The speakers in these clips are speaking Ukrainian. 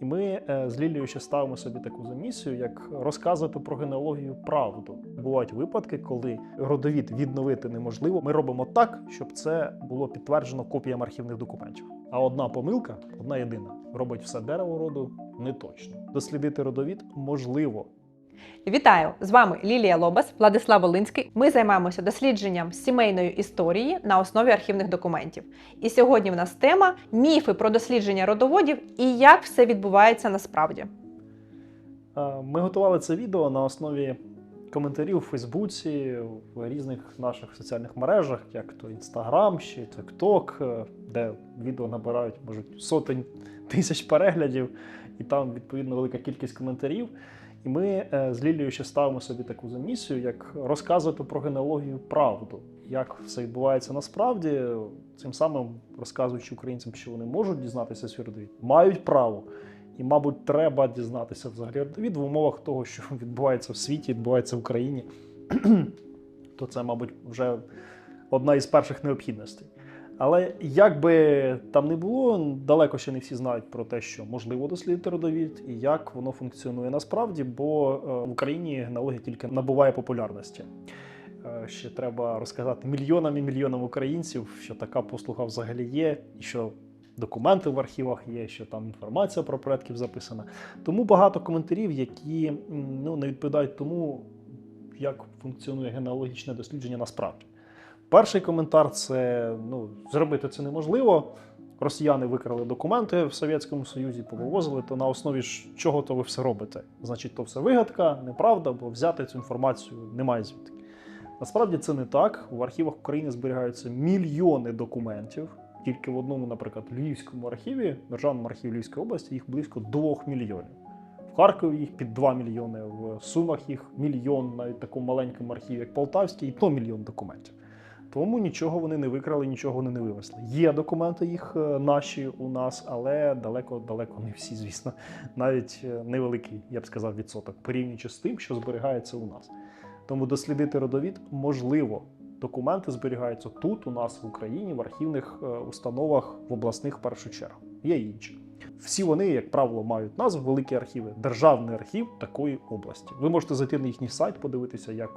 І ми е, з Лілією ще ставимо собі таку замісію, як розказувати про генеалогію правду. Бувають випадки, коли родовід відновити неможливо. Ми робимо так, щоб це було підтверджено копіям архівних документів. А одна помилка, одна єдина, робить все дерево роду неточно. Дослідити родовід можливо. Вітаю! З вами Лілія Лобас, Владислав Волинський. Ми займаємося дослідженням сімейної історії на основі архівних документів. І сьогодні в нас тема міфи про дослідження родоводів і як все відбувається насправді. Е, Ми готували це відео на основі коментарів у Фейсбуці, в різних наших соціальних мережах, як то Інстаграм чи е, де відео набирають можуть сотень тисяч переглядів, і там відповідно велика кількість коментарів. І ми е, з Лілією ще ставимо собі таку за місію, як розказувати про генеалогію правду, як все відбувається насправді, цим самим розказуючи українцям, що вони можуть дізнатися свій родовід, мають право. І, мабуть, треба дізнатися взагалі родовід в умовах того, що відбувається в світі, відбувається в Україні. То це, мабуть, вже одна із перших необхідностей. Але як би там не було, далеко ще не всі знають про те, що можливо дослідити родовід і як воно функціонує насправді, бо е, в Україні генеалогія тільки набуває популярності. Е, Ще треба розказати мільйонам і мільйонам українців, що така послуга взагалі є, і що документи в архівах є, що там інформація про предків записана. Тому багато коментарів, які ну, не відповідають тому, як функціонує генеалогічне дослідження насправді. Перший коментар це ну, зробити це неможливо. Росіяни викрали документи в Совєтському Союзі, повивозили, то на основі чого то ви все робите? Значить, то все вигадка, неправда, бо взяти цю інформацію немає звідки. Насправді це не так. В архівах України зберігаються мільйони документів. Тільки в одному, наприклад, Львівському архіві, Державному архіві Львівської області, їх близько 2 мільйонів. В Харкові їх під 2 мільйони, в Сумах їх мільйон, навіть в такому маленькому архіві, як Полтавський, і то мільйон документів. Тому нічого вони не викрали, нічого вони не вивезли. Є документи їх е, наші у нас, але далеко-далеко не всі, звісно, навіть е, невеликий, я б сказав, відсоток, порівнюючи з тим, що зберігається у нас. Тому дослідити родовід можливо. Документи зберігаються тут, у нас в Україні, в архівних е, установах, в обласних першу чергу. Є інші. Всі вони, як правило, мають назву великі архіви, державний архів такої області. Ви можете зайти на їхній сайт, подивитися, як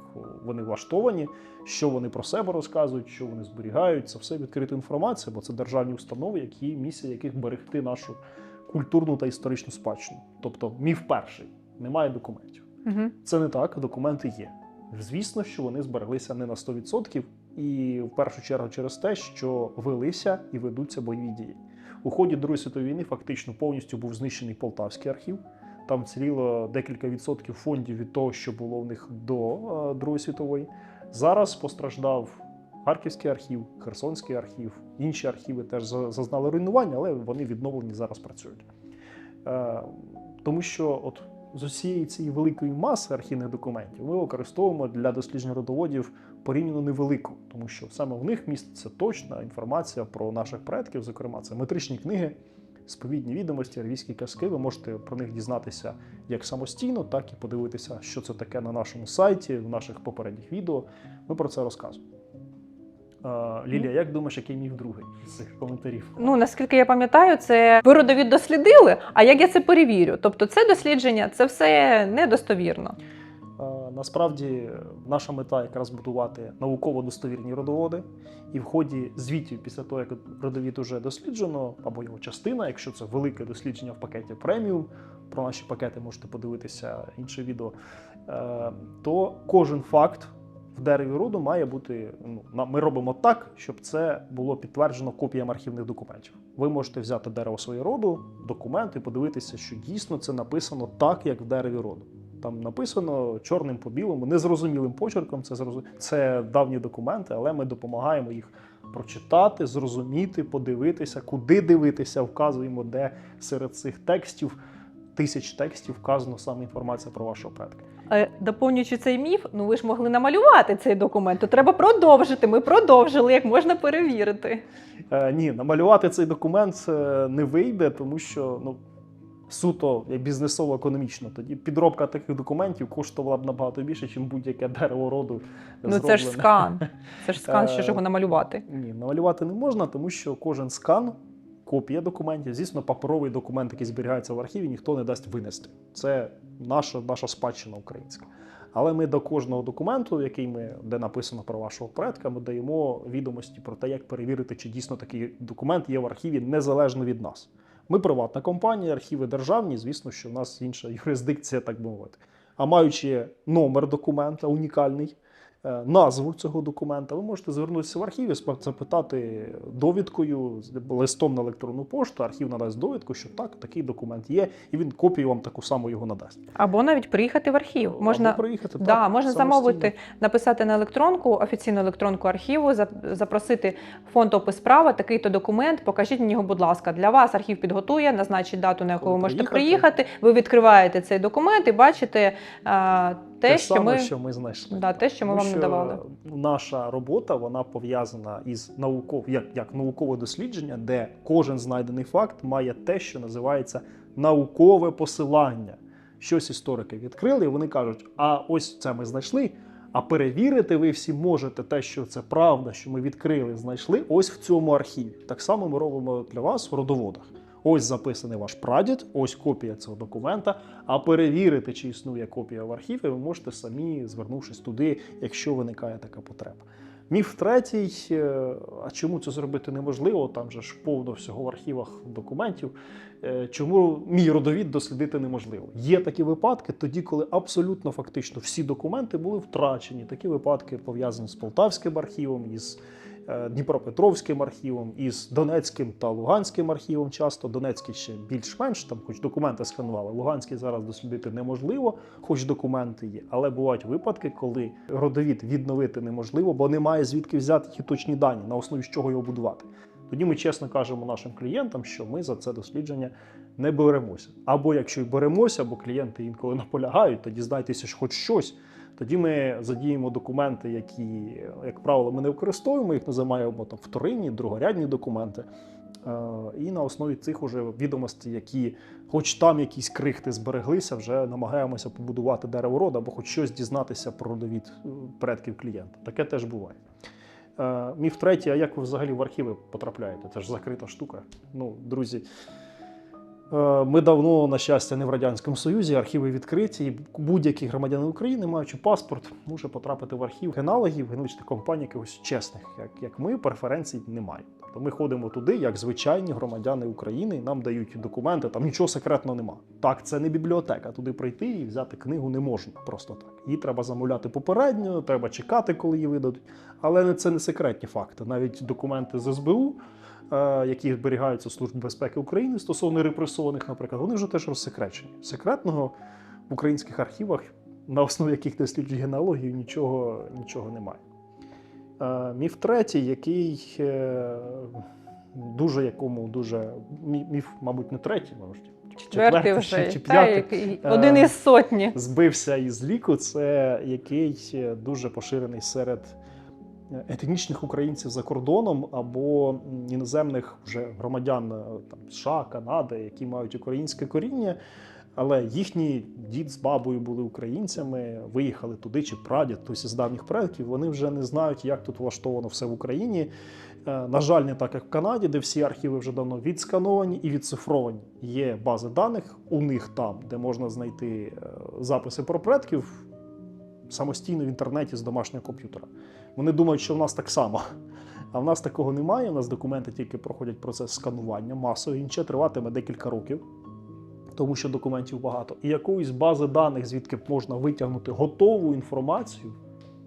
вони влаштовані, що вони про себе розказують, що вони зберігають. Це все відкрита інформація, бо це державні установи, які місія яких берегти нашу культурну та історичну спадщину. Тобто, міф перший немає документів. Угу. Це не так, документи є. Звісно, що вони збереглися не на 100%, і в першу чергу через те, що велися і ведуться бойові дії. У ході Другої світової війни фактично повністю був знищений Полтавський архів. Там ціліло декілька відсотків фондів від того, що було в них до е, Другої світової. Зараз постраждав Харківський архів, Херсонський архів, інші архіви теж зазнали руйнування, але вони відновлені зараз працюють. Е, Тому що от з усієї цієї великої маси архівних документів ми використовуємо для дослідження родоводів порівняно невелику, тому що саме в них міститься точна інформація про наших предків, зокрема, це метричні книги, сповідні відомості, арвійські казки. Ви можете про них дізнатися як самостійно, так і подивитися, що це таке на нашому сайті, в наших попередніх відео. Ми про це розказуємо. Е, Лілія, як думаєш, який міф другий з цих коментарів? Ну наскільки я пам'ятаю, це ви родовід дослідили. А як я це перевірю? Тобто, це дослідження, це все недостовірно. Насправді наша мета якраз будувати науково-достовірні родоводи, і в ході звітів, після того, як родовід уже досліджено, або його частина, якщо це велике дослідження в пакеті преміум, про наші пакети можете подивитися інше відео, е, то кожен факт в дереві роду має бути. Ну, ми робимо так, щоб це було підтверджено копіями архівних документів. Ви можете взяти дерево своєї роду, документ і подивитися, що дійсно це написано так, як в дереві роду. Там написано чорним по білому, незрозумілим почерком. Це зрозу... це давні документи, але ми допомагаємо їх прочитати, зрозуміти, подивитися, куди дивитися, вказуємо, де серед цих текстів, тисяч текстів вказано саме інформація про вашого предка. Доповнюючи цей міф, ну ви ж могли намалювати цей документ. То треба продовжити. Ми продовжили, як можна перевірити. Е, ні, намалювати цей документ е, не вийде, тому що ну. Суто бізнесово-економічно. Тоді підробка таких документів коштувала б набагато більше, ніж будь-яке дерево роду. Ну це ж скан. Це ж скан, що ж Е, його намалювати. Ні, намалювати не можна, тому що кожен скан, копія документів. Звісно, паперовий документ, який зберігається в архіві, ніхто не дасть винести. Це наша, наша спадщина українська. Але ми до кожного документу, який ми, де написано про вашого предка, ми даємо відомості про те, як перевірити, чи дійсно такий документ є в архіві незалежно від нас. Ми приватна компанія, архіви державні, звісно, що в нас інша юрисдикція, так би мовити. А маючи номер документа унікальний, назву цього документа, ви можете звернутися в архів і запитати довідкою, листом на електронну пошту. Архів надасть довідку, що так, такий документ є, і він копію вам таку саму його надасть. Або навіть приїхати в архів. Можна Або приїхати Да, так, можна самостійно. замовити, написати на електронку, офіційну електронку архіву, зап- запросити фонд опис права, такий-то документ, покажіть мені його, будь ласка. Для вас архів підготує, назначить дату, на яку Коли ви можете приїхати. приїхати. Ви відкриваєте цей документ і бачите а, те, те що саме, ми що ми знайшли. Да, те, що ми Тому вам надавали. Наша робота вона пов'язана із науков, як, як наукове дослідження, де кожен знайдений факт має те, що називається наукове посилання. Щось історики відкрили, і вони кажуть: а ось це ми знайшли. А перевірити ви всі можете те, що це правда, що ми відкрили, знайшли ось в цьому архіві. Так само ми робимо для вас в родоводах. Ось записаний ваш прадід, ось копія цього документа. А перевірити, чи існує копія в архіві, ви можете самі, звернувшись туди, якщо виникає така потреба. Міф третій. е, А чому це зробити неможливо? Там же ж повно всього в архівах документів. Е, Чому мій родовід дослідити неможливо? Є такі випадки, тоді, коли абсолютно фактично всі документи були втрачені. Такі випадки пов'язані з Полтавським архівом, із Дніпропетровським архівом, із Донецьким та Луганським архівом. Часто Донецький ще більш-менш там, хоч документи сканували. Луганський зараз дослідити неможливо, хоч документи є. Але бувають випадки, коли родовід відновити неможливо, бо немає звідки взяти ті точні дані, на основі чого його будувати. Тоді ми чесно кажемо нашим клієнтам, що ми за це дослідження не беремося. Або якщо й беремося, бо клієнти інколи наполягають, тоді знайтеся ж хоч щось. Тоді ми задіємо документи, які, як правило, ми не використовуємо, їх називаємо там вторинні, другорядні документи. Е, І на основі цих уже відомостей, які, хоч там якісь крихти збереглися, вже намагаємося побудувати деревород або хоч щось дізнатися про родовід е, предків клієнта. Таке теж буває. Е, Міф третій, а як ви взагалі в архіви потрапляєте? Це ж закрита штука. Ну, друзі, ми давно, на щастя, не в Радянському Союзі, архіви відкриті, і будь-який громадянин України, маючи паспорт, може потрапити в архів генеалогів, генеалогічних компаній якихось чесних, як, як ми, преференцій немає. Тобто ми ходимо туди, як звичайні громадяни України, нам дають документи, там нічого секретного нема. Так, це не бібліотека. Туди прийти і взяти книгу не можна просто так. Її треба замовляти попередньо, треба чекати, коли її видадуть. Але це не секретні факти. Навіть документи з СБУ, е, які зберігаються в Службі безпеки України стосовно репресованих, наприклад, вони вже теж розсекречені. Секретного в українських архівах, на основі яких досліджують генеалогію, нічого, нічого немає. Е, Міф третій, який е, дуже якому дуже міф, мабуть, не третій, може, чи четвертий вже чи та, п'ятий Е, один із сотні. збився із ліку, це який е, дуже поширений серед е, етнічних українців за кордоном або іноземних вже громадян е, там, США, Канади, які мають українське коріння. Але їхні дід з бабою були українцями, виїхали туди, чи прадід, хтось із давніх предків. Вони вже не знають, як тут влаштовано все в Україні. Е, На жаль, не так як в Канаді, де всі архіви вже давно відскановані і відцифровані. Є бази даних у них там, де можна знайти е, записи про предків самостійно в інтернеті з домашнього комп'ютера. Вони думають, що в нас так само. А в нас такого немає. У нас документи тільки проходять процес сканування масово. Він ще триватиме декілька років, тому що документів багато. І якоїсь бази даних, звідки можна витягнути готову інформацію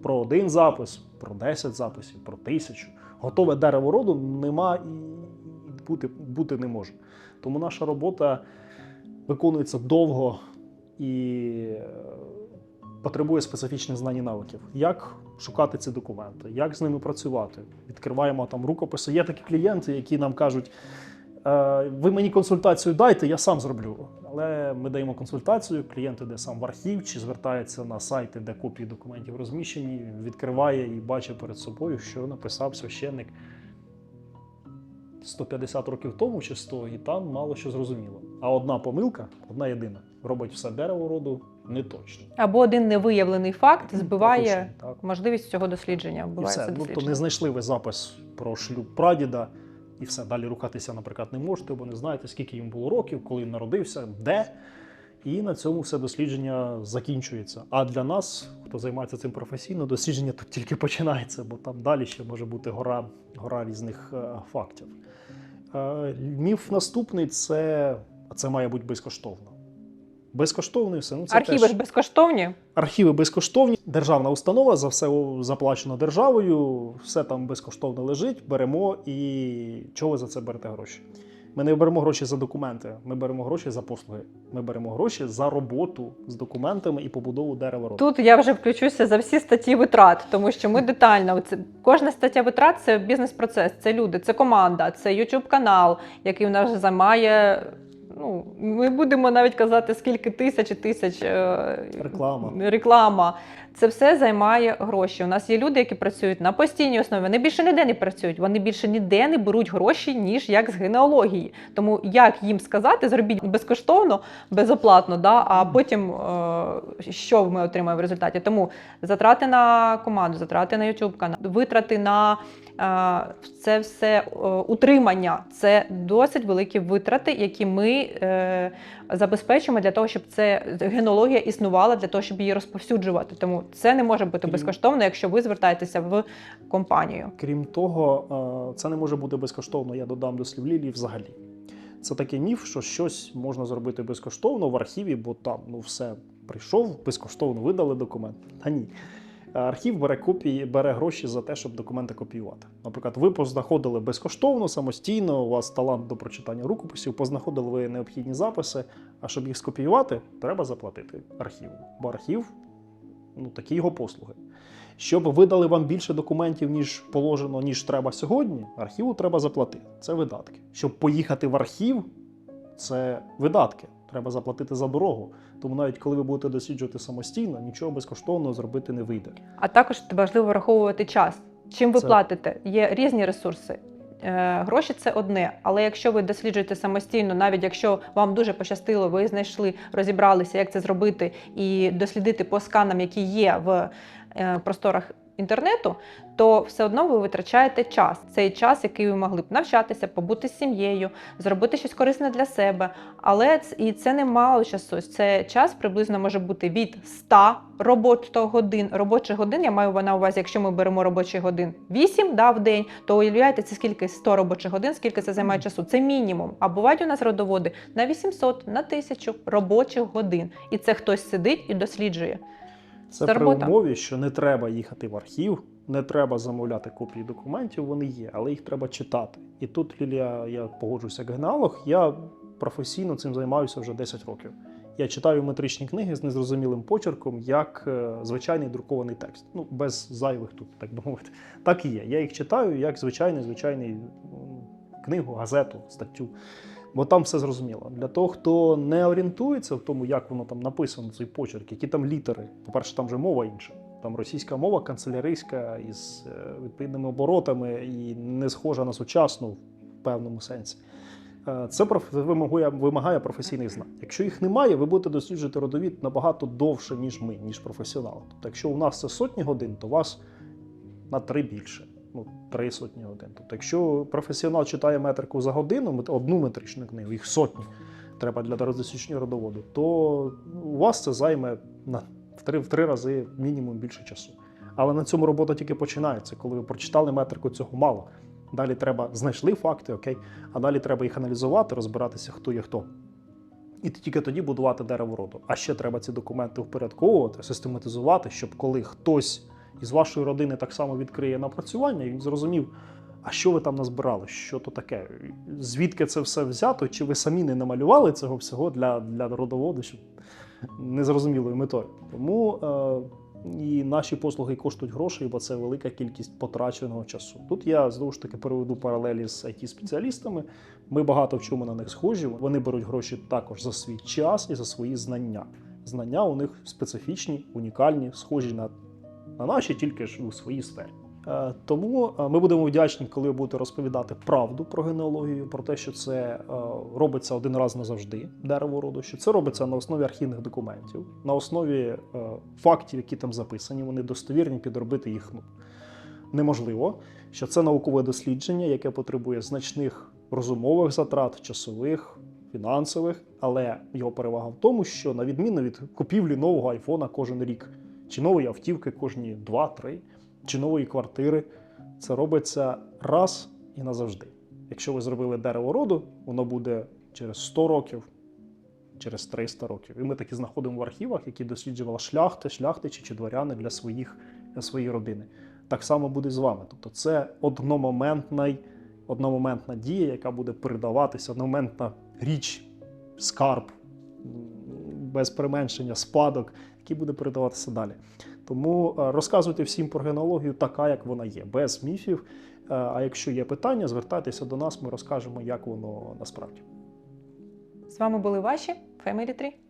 про один запис, про 10 записів, про тисячу. Готове дерево роду нема і бути, бути не може. Тому наша робота виконується довго і е, потребує специфічних знань і навиків. Як шукати ці документи, як з ними працювати? Відкриваємо там рукописи. Є такі клієнти, які нам кажуть. «Е, Ви мені консультацію дайте, я сам зроблю. Але ми даємо консультацію. Клієнт іде сам в архів чи звертається на сайти, де копії документів розміщені, відкриває і бачить перед собою, що написав священник 150 років тому чи 100, і там мало що зрозуміло. А одна помилка, одна єдина, робить все дерево роду не точно. Або один невиявлений факт збиває так. можливість цього дослідження. І все. Ну, то не знайшли ви запис про шлюб прадіда. і все. Далі рухатися, наприклад, не можете, бо не знаєте, скільки їм було років, коли він народився, де. І на цьому все дослідження закінчується. А для нас, хто займається цим професійно, дослідження тут тільки починається, бо там далі ще може бути гора, гора різних е, фактів. Е, міф наступний це, це має бути безкоштовно. Безкоштовний все. Ну, це Архіви теж... ж безкоштовні. Архіви безкоштовні, державна установа, за все заплачено державою, все там безкоштовно лежить, беремо і чого ви за це берете гроші? Ми не беремо гроші за документи, ми беремо гроші за послуги. Ми беремо гроші за роботу з документами і побудову дерева. Тут я вже включуся за всі статті витрат, тому що ми детально це кожна стаття витрат це бізнес-процес, це люди, це команда, це youtube канал, який у нас займає. Ну, ми будемо навіть казати, скільки тисяч і тисяч е, Реклама. реклама. Це все займає гроші. У нас є люди, які працюють на постійній основі. Вони більше ніде не працюють. Вони більше ніде не беруть гроші, ніж як з генеалогії. Тому як їм сказати, зробіть безкоштовно, безоплатно, да? а потім е, що ми отримаємо в результаті? Тому затрати на команду, затрати на YouTube канал, витрати на це все е, утримання. Це досить великі витрати, які ми е, забезпечуємо для того, щоб це генологія існувала, для того, щоб її розповсюджувати. Тому це не може бути безкоштовно, якщо ви звертаєтеся в компанію. Крім того, е, це не може бути безкоштовно, я додам до слів Лілії взагалі. Це такий міф, що щось можна зробити безкоштовно в архіві, бо там ну все прийшов, безкоштовно видали документ. Та ні. Архів бере копії, бере гроші за те, щоб документи копіювати. Наприклад, ви познаходили безкоштовно, самостійно, у вас талант до прочитання рукописів, познаходили ви необхідні записи. А щоб їх скопіювати, треба заплатити архіву. Бо архів ну, такі його послуги. Щоб видали вам більше документів, ніж положено, ніж треба сьогодні, архіву треба заплатити. Це видатки. Щоб поїхати в архів, це видатки. Треба заплатити за дорогу. Тому навіть коли ви будете досліджувати самостійно, нічого безкоштовного зробити не вийде. А також важливо враховувати час. Чим ви Це- платите? Є різні ресурси. Е, Гроші це одне, але якщо ви досліджуєте самостійно, навіть якщо вам дуже пощастило, ви знайшли, розібралися, як це зробити, і дослідити по сканам, які є в е, просторах інтернету, то все одно ви витрачаєте час. Цей час, який ви могли б навчатися, побути з сім'єю, зробити щось корисне для себе. Але і це не мало часу. Це час приблизно може бути від 100 робочих годин. Робочих годин я маю на увазі, якщо ми беремо робочі годин 8 да, в день, то уявляєте, це скільки 100 робочих годин, скільки це займає часу. Це мінімум. А бувають у нас родоводи на 800, на 1000 робочих годин. І це хтось сидить і досліджує. Це Це при робота. умові, що не треба їхати в архів, не треба замовляти копії документів, вони є, але їх треба читати. І тут, Лілія, я погоджуюся як генеалог, я професійно цим займаюся вже 10 років. Я читаю метричні книги з незрозумілим почерком, як е, звичайний друкований текст. Ну, без зайвих тут, так би мовити. Так і є. Я їх читаю як звичайний, звичайний книгу, газету, статтю. Бо там все зрозуміло. Для того, хто не орієнтується в тому, як воно там написано, цей почерк, які там літери. По-перше, там вже мова інша. Там російська мова канцелярійська із е, відповідними оборотами і не схожа на сучасну в певному сенсі. Е, Це вимагає, вимагає професійних знань. Якщо їх немає, ви будете досліджувати родовід набагато довше, ніж ми, ніж професіонали. Тобто, якщо у нас це сотні годин, то вас на три більше. Ну, три сотні годин. Тобто, якщо професіонал читає метрику за годину, одну метричну книгу, їх сотні треба для дослідження родоводу, то ну, у вас це займе на в три, в три рази мінімум більше часу. Але на цьому робота тільки починається. Коли ви прочитали метрику, цього мало. Далі треба знайшли факти, окей, а далі треба їх аналізувати, розбиратися, хто є хто. І тільки тоді будувати дерево роду. А ще треба ці документи впорядковувати, систематизувати, щоб коли хтось із вашої родини так само відкриє напрацювання, і він зрозумів, а що ви там назбирали, що то таке, звідки це все взято, чи ви самі не намалювали цього всього для, для родоводу, щоб незрозумілою метою. Тому е, і наші послуги коштують грошей, бо це велика кількість потраченого часу. Тут я знову ж таки переведу паралелі з it спеціалістами Ми багато в чому на них схожі. Вони беруть гроші також за свій час і за свої знання. Знання у них специфічні, унікальні, схожі на, на наші, тільки ж у своїй сфері. Е, Тому е, ми будемо вдячні, коли будете розповідати правду про генеалогію, про те, що це е, робиться один раз назавжди дерево роду, що це робиться на основі архівних документів, на основі фактів, які там записані. Вони достовірні, підробити їх ну, неможливо, що це наукове дослідження, яке потребує значних розумових затрат, часових, фінансових, але його перевага в тому, що на відміну від купівлі нового айфона кожен рік, чи нової автівки кожні 2-3, чи нової квартири, це робиться раз і назавжди. Якщо ви зробили дерево роду, воно буде через 100 років, через 300 років. І ми такі знаходимо в архівах, які досліджувала шляхти, шляхтичі чи дворяни для своїх для своєї родини. Так само буде з вами. Тобто, це одномоментна, одномоментна дія, яка буде передаватися, одномоментна річ, скарб, без применшення, спадок, який буде передаватися далі. Тому е, розказуйте всім про генеалогію така, як вона є, без міфів. Е, А якщо є питання, звертайтеся до нас, ми розкажемо, як воно насправді. З вами були ваші Family Tree.